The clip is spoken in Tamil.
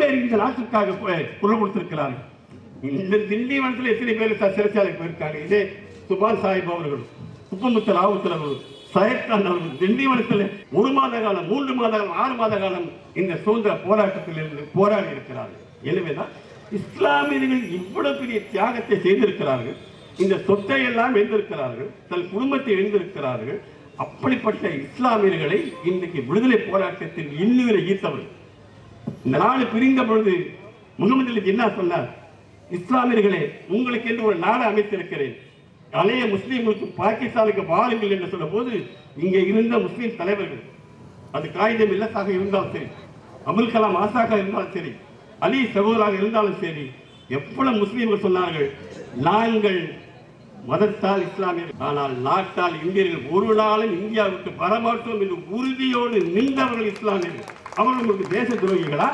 பேர் இந்த நாட்டுக்காக போய் குரல் கொடுத்திருக்கிறார்கள். இந்த திண்டிவனத்தில் எத்தனை பேர் சிறைச்சாலைக்கு போயிருக்காங்க? இதே சுபாஷ் சாஹிப் அவர்கள் குப்பமுத்த ராவுத்தர் அவர்கள் சயத்கான் அவர்கள் திண்டிவனத்தில் ஒரு மாத காலம் மூன்று மாத காலம் ஆறு மாத காலம் இந்த சுதந்திர போராட்டத்தில் இருந்து போராடி இருக்கிறார்கள். எனவேதான் இஸ்லாமியர்கள் இவ்வளவு பெரிய தியாகத்தை செய்திருக்கிறார்கள். இந்த சொத்தை எல்லாம் எழுந்திருக்கிறார்கள் தன் குடும்பத்தை எழுந்திருக்கிறார்கள் அப்படிப்பட்ட இஸ்லாமியர்களை இன்றைக்கு விடுதலை போராட்டத்தில் இன்னுயிரை ஈர்த்தவர்கள். இந்த நாடு பிரிந்த பொழுது முகமது அலி ஜின்னா சொன்னார்? இஸ்லாமியர்களே உங்களுக்கு என்று ஒரு நாடு அமைத்திருக்கிறேன். அனைய முஸ்லீம்களுக்கு பாகிஸ்தானுக்கு வாருங்கள் என்று சொன்ன போது இங்கே இருந்த முஸ்லீம் தலைவர்கள் அது காகிதம் இல்லத்தாக இருந்தாலும் சரி அபுல் கலாம் ஆசாக இருந்தாலும் சரி அலி சகோதராக இருந்தாலும் சரி எவ்வளவு முஸ்லீம்கள் சொன்னார்கள் நாங்கள் மதத்தால் இஸ்லாமியர் ஆனால் நாட்டால் இந்தியர்கள் ஒரு நாளும் இந்தியாவுக்கு வரமாட்டோம் என்று உறுதியோடு நின்றவர்கள் இஸ்லாமியர்கள். அவர்கள் உங்களுக்கு தேச துரோகிகளா?